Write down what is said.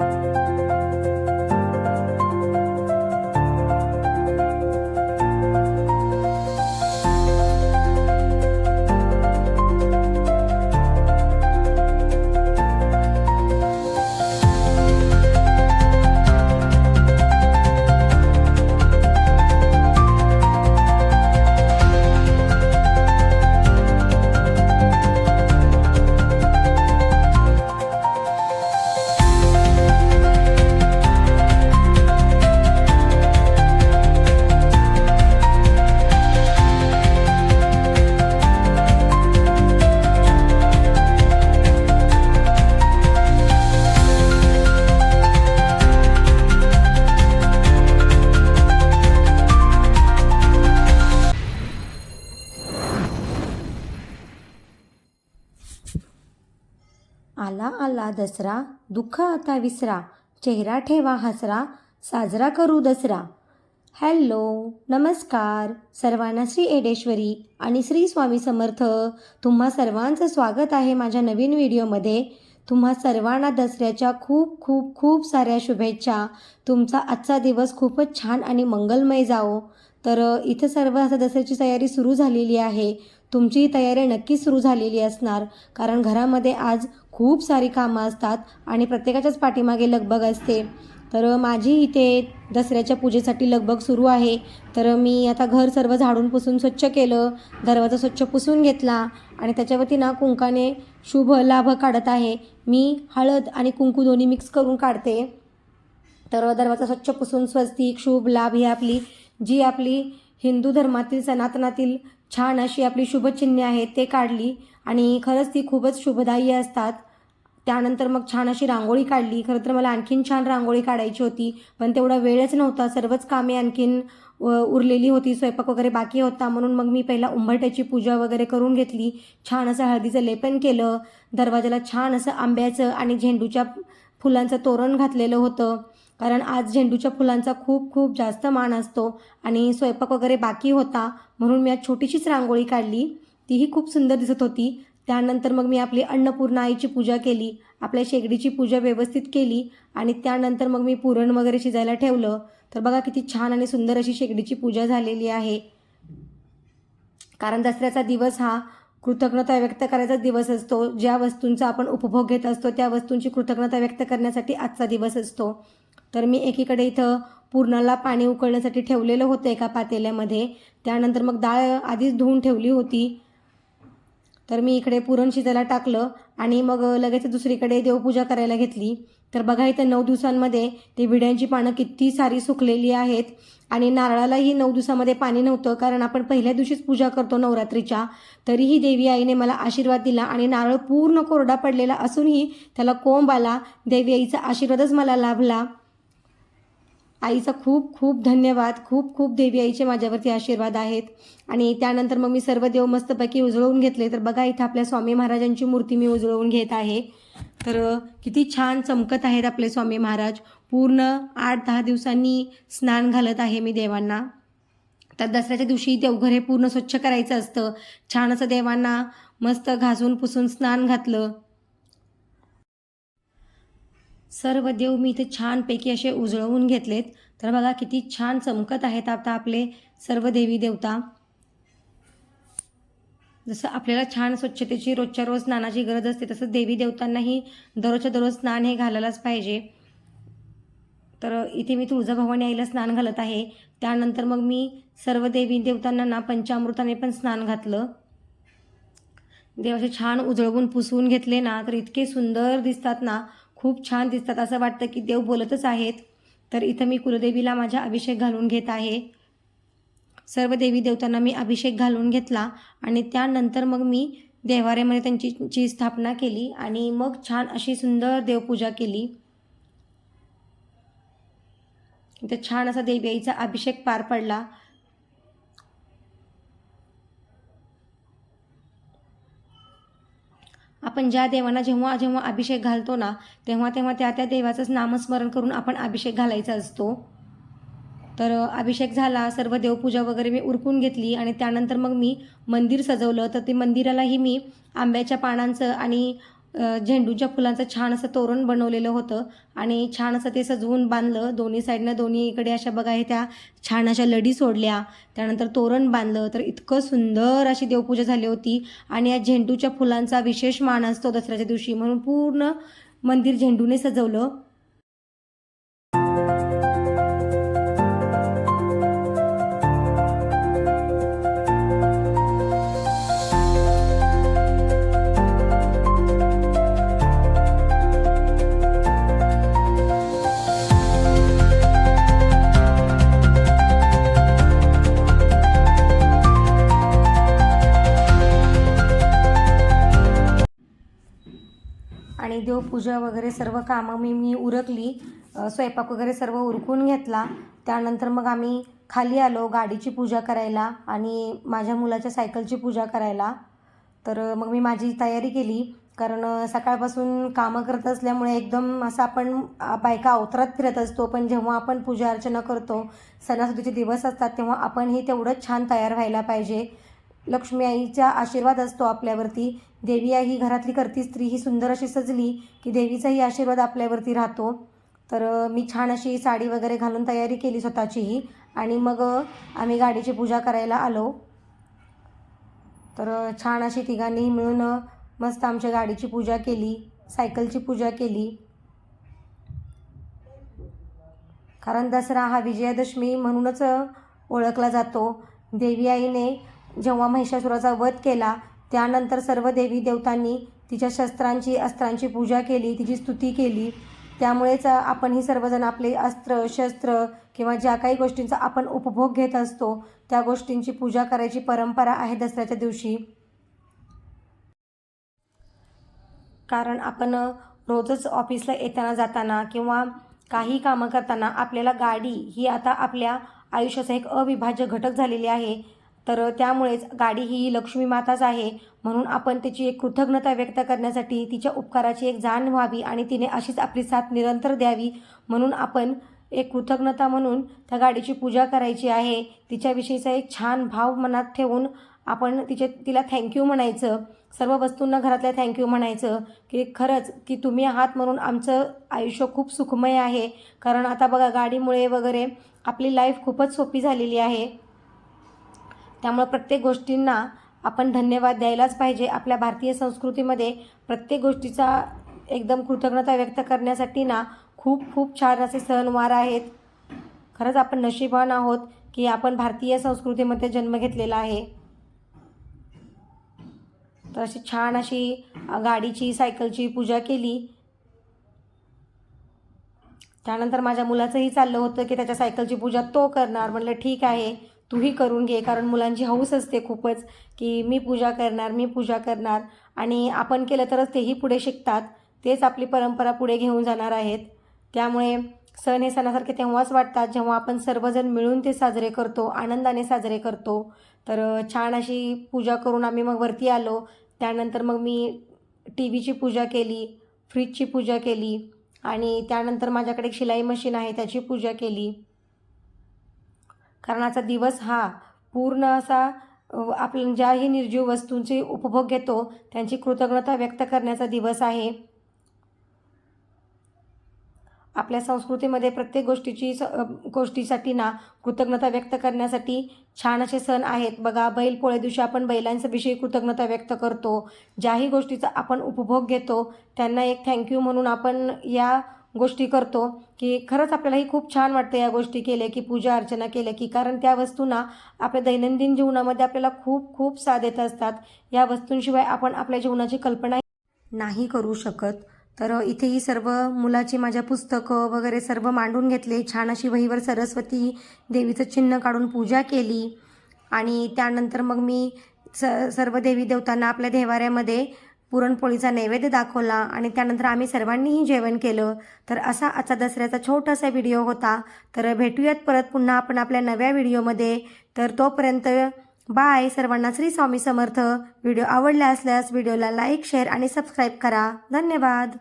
you आला आला दसरा. दुःख आता विसरा. चेहरा ठेवा हसरा. साजरा करू दसरा. हॅलो नमस्कार. सर्वांना श्री एडेश्वरी आणि श्री स्वामी समर्थ. तुम्हा सर्वांचं स्वागत आहे माझ्या नवीन व्हिडिओमध्ये. तुम्हा सर्वांना दसऱ्याच्या खूप खूप खूप साऱ्या शुभेच्छा. तुमचा आजचा दिवस खूपच छान आणि मंगलमय जाओ तर इथं सर्व आता दसऱ्याची तयारी सुरू झालेली आहे. तुमची तयारी नक्की सुरू झालेली असणार. कारण घरामध्ये आज खूप सारी कामं असतात आणि प्रत्येकाच्याच पाठीमागे लगबग असते. तर माझी इथे दसऱ्याच्या पूजेसाठी लगबग सुरू आहे. तर मी आता घर सर्व झाडून पुसून स्वच्छ केलं दरवाजा स्वच्छ पुसून घेतला आणि त्याच्यावरती ना कुंकाने शुभ लाभ काढत आहे. मी हळद आणि कुंकू दोन्ही मिक्स करून काढते. तर दरवाजा स्वच्छ पुसून स्वस्तिक शुभ लाभ ही आपली जी आपली हिंदू धर्मातील सनातनातील छान अशी आपली शुभचिन्हे आहेत ते काढली. आणि खरंच ती खूपच शुभदायी असतात. त्यानंतर मग छान अशी रांगोळी काढली. खरं तर मला आणखीन छान रांगोळी काढायची होती. पण तेवढा वेळच नव्हता. सर्वच कामे आणखीन व उरलेली होती. स्वयंपाक वगैरे बाकी होता. म्हणून मग मी पहिला उंबरट्याची पूजा वगैरे करून घेतली. छान असं हळदीचं लेपन केलं. दरवाजाला छान असं आंब्याचं आणि झेंडूच्या फुलांचं तोरण घातलेलं होतं. कारण आज झेंडूच्या फुलांचा खूप खूप जास्त मान असतो आणि स्वयंपाक वगैरे बाकी होता. म्हणून मी आज छोटीशीच रांगोळी काढली. तीही खूप सुंदर दिसत होती. त्यानंतर मग मी आपली अन्नपूर्णा आईची पूजा केली आपल्या शेगडीची पूजा व्यवस्थित केली आणि त्यानंतर मग मी पुरण वगैरे शिजायला ठेवलं. तर बघा किती छान आणि सुंदर अशी शेगडीची पूजा झालेली आहे. कारण दसऱ्याचा दिवस हा कृतज्ञता व्यक्त करायचा दिवस असतो. ज्या वस्तूंचा आपण उपभोग घेत असतो त्या वस्तूंची कृतज्ञता व्यक्त करण्यासाठी आजचा दिवस असतो. तर मी एकीकडे इथं पूर्णाला पाणी उकळण्यासाठी ठेवलेलं होतं एका पातेल्यामध्ये. त्यानंतर मग डाळ आधीच धुवून ठेवली होती. तर मी इकडे पुरण शिजायला टाकलं आणि मग लगेच दुसरीकडे देवपूजा करायला घेतली. तर बघा इथं नऊ दिवसांमध्ये ते विड्यांची पानं किती सारी सुकलेली आहेत. आणि नारळालाही नऊ दिवसामध्ये पाणी नव्हतं कारण आपण पहिल्या दिवशीच पूजा करतो नवरात्रीच्या. तरीही देवी आईने मला आशीर्वाद दिला आणि नारळ पूर्ण कोरडा पडलेला असूनही त्याला कोंब आला. देवी आईचा आशीर्वादच मला लाभला. आईचा खूप खूप धन्यवाद. खूप खूप देवी आईचे माझ्यावरती आशीर्वाद आहेत. आणि त्यानंतर मग मी सर्व देव मस्तपैकी उजळवून घेतले. तर बघा इथं आपल्या स्वामी महाराजांची मूर्ती मी उजळवून घेत आहे. तर किती छान चमकत आहेत आपले स्वामी महाराज. पूर्ण आठ दहा दिवसांनी स्नान घालत आहे मी देवांना. तर दसऱ्याच्या दिवशी देवघर हे पूर्ण स्वच्छ करायचं असतं. छान असं देवांना मस्त घासून पुसून स्नान घातलं. सर्व देव मी इथे छानपैकी असे उजळवून घेतलेत. तर बघा किती छान चमकत आहेत आता आपले सर्व देवी देवता. जसं आपल्याला छान स्वच्छतेची रोजच्या रोज स्नानाची गरज असते तसं देवी देवतांनाही दररोजच्या दररोज स्नान हे घालायलाच पाहिजे. तर इथे मी तुळजाभवानी आईला स्नान घालत आहे. त्यानंतर मग मी सर्व देवी देवतांना ना पंचामृताने पण स्नान घातलं. देवाचे छान उजळवून पुसवून घेतले ना तर इतके सुंदर दिसतात ना. खूप छान दिसतात. असं वाटतं की देव बोलतच आहेत. तर इथं मी कुलदेवीला माझ्या अभिषेक घालून घेत आहे. सर्व देवी देवतांना मी अभिषेक घालून घेतला आणि त्यानंतर मग मी देवाऱ्यामध्ये त्यांची ची स्थापना केली आणि मग छान अशी सुंदर देवपूजा केली. इथं छान असा देवीचा अभिषेक पार पडला. आपण ज्या देवांना जेव्हा जेव्हा अभिषेक घालतो ना तेव्हा तेव्हा त्या त्या देवाचंच नामस्मरण करून आपण अभिषेक घालायचा असतो. तर अभिषेक झाला सर्व देवपूजा वगैरे मी उरकून घेतली आणि त्यानंतर मग मी मंदिर सजवलं. तर ते मंदिरालाही मी आंब्याच्या पानांचं आणि झेंडूच्या फुलांचं छान असं तोरण बनवलेलं होतं आणि छान असं ते सजवून बांधलं. दोन्ही साईडनं दोन्ही इकडे अशा बघा हे त्या छान अशा लडी सोडल्या. त्यानंतर तोरण बांधलं. तर इतकं सुंदर अशी देवपूजा झाली होती आणि या झेंडूच्या फुलांचा विशेष मान असतो दसऱ्याच्या दिवशी. म्हणून पूर्ण मंदिर झेंडूने सजवलं. देवपूजा वगैरे सर्व कामं मी मी उरकली. स्वयंपाक वगैरे सर्व उरकून घेतला. त्यानंतर मग आम्ही खाली आलो गाडीची पूजा करायला आणि माझ्या मुलाच्या सायकलची पूजा करायला. तर मग मी माझी तयारी केली. कारण सकाळपासून कामं करत असल्यामुळे एकदम असं आपण बायका अवतरात फिरत असतो. पण जेव्हा आपण पूजा अर्चना करतो सणासुदीचे दिवस असतात तेव्हा आपणही तेवढंच छान तयार व्हायला पाहिजे. लक्ष्मी आईचा आशीर्वाद असतो आपल्यावरती. देवी आई ही घरातली करती स्त्री ही सुंदर अशी सजली की देवीचाही आशीर्वाद आपल्यावरती राहतो. तर मी छान अशी साडी वगैरे घालून तयारी केली स्वतःचीही आणि मग आम्ही गाडीची पूजा करायला आलो. तर छान अशी तिघांनी मिळून मस्त आमच्या गाडीची पूजा केली सायकलची पूजा केली. कारण दसरा हा विजयादशमी म्हणूनच ओळखला जातो. देवी आईने जेव्हा महिषासुराचा वध केला त्यानंतर सर्व देवी देवतांनी तिच्या शस्त्रांची अस्त्रांची पूजा केली तिची स्तुती केली. त्यामुळेच आपण ही सर्वजण आपले अस्त्र शस्त्र किंवा ज्या काही गोष्टींचा आपण उपभोग घेत असतो त्या गोष्टींची पूजा करायची परंपरा आहे दसऱ्याच्या दिवशी. कारण आपण रोजच ऑफिसला येताना जाताना किंवा काही कामं करताना आपल्याला गाडी ही आता आपल्या आयुष्याचा एक अविभाज्य घटक झालेली आहे. तर त्यामुळेच गाडी ही लक्ष्मी माताच आहे. म्हणून आपण तिची एक कृतज्ञता व्यक्त करण्यासाठी तिच्या उपकाराची एक जाण व्हावी आणि तिने अशीच आपली साथ निरंतर द्यावी. म्हणून आपण एक कृतज्ञता म्हणून त्या गाडीची पूजा करायची आहे. तिच्याविषयीचा एक छान भाव मनात ठेवून आपण तिचे तिला थँक्यू म्हणायचं. सर्व वस्तूंना घरातल्या थँक्यू म्हणायचं की खरंच की तुम्ही आहात म्हणून आमचं आयुष्य खूप सुखमय आहे. कारण आता बघा गाडीमुळे वगैरे आपली लाईफ खूपच सोपी झालेली आहे. त्यामुळं प्रत्येक गोष्टींना आपण धन्यवाद द्यायलाच पाहिजे. आपल्या भारतीय संस्कृतीमध्ये प्रत्येक गोष्टीचा एकदम कृतज्ञता व्यक्त करण्यासाठी ना खूप खूप छान असे सणवार आहेत. खरंच आपण नशीबवान आहोत की आपण भारतीय संस्कृतीमध्ये जन्म घेतलेला आहे. तर अशी छान अशी गाडीची सायकलची पूजा केली. त्यानंतर माझ्या मुलाचंही चाललं होतं की त्याच्या सायकलची पूजा तो करणार. म्हटलं ठीक आहे. तूही करून घे. कारण मुलांची हौस असते खूपच की मी पूजा करणार मी पूजा करणार. आणि आपण केलं तरच तेही पुढे शिकतात. तेच आपली परंपरा पुढे घेऊन जाणार आहेत. त्यामुळे सण हे सणासारखे तेव्हाच वाटतात जेव्हा आपण सर्वजण मिळून ते साजरे करतो आनंदाने साजरे करतो. तर छान अशी पूजा करून आम्ही मग वरती आलो. त्यानंतर मग मी टी व्हीची पूजा केली फ्रीजची पूजा केली. आणि त्यानंतर माझ्याकडे एक शिलाई मशीन आहे त्याची पूजा केली. कारण आजचा दिवस हा पूर्ण असा आपण ज्याही निर्जीव वस्तूंचे उपभोग घेतो त्यांची कृतज्ञता व्यक्त करण्याचा दिवस आहे. आपल्या संस्कृतीमध्ये प्रत्येक गोष्टीची स गोष्टीसाठी ना कृतज्ञता व्यक्त करण्यासाठी छान असे सण आहेत. बघा बैल पोळ्या दिवशी आपण बैलांच्याविषयी कृतज्ञता व्यक्त करतो. ज्याही गोष्टीचा आपण उपभोग घेतो त्यांना एक थँक्यू म्हणून आपण या गोष्टी करतो की खरंच आपल्यालाही खूप छान वाटतं या गोष्टी केल्या की पूजा अर्चना केल्या की कारण त्या वस्तूंना आपल्या दैनंदिन जीवनामध्ये आपल्याला खूप खूप साथ येत असतात. या वस्तूंशिवाय आपण आपल्या जीवनाची कल्पना नाही करू शकत. तर इथेही सर्व मुलाची माझ्या पुस्तकं वगैरे सर्व मांडून घेतले. छान अशी वहीवर सरस्वती देवीचं चिन्ह काढून पूजा केली. आणि त्यानंतर मग मी स सर्व देवी देवतांना आपल्या देवाऱ्यामध्ये पुरणपोळीचा नैवेद्य दाखवला आणि त्यानंतर आम्ही सर्वांनीही जेवण केलं. तर असा आजचा दसऱ्याचा छोटासा व्हिडिओ होता. तर भेटूयात परत पुन्हा आपण आपल्या नव्या व्हिडिओमध्ये. तर तोपर्यंत बाय. सर्वांना श्री स्वामी समर्थ. व्हिडिओ आवडला असल्यास व्हिडिओला लाईक शेअर आणि सबस्क्राईब करा. धन्यवाद.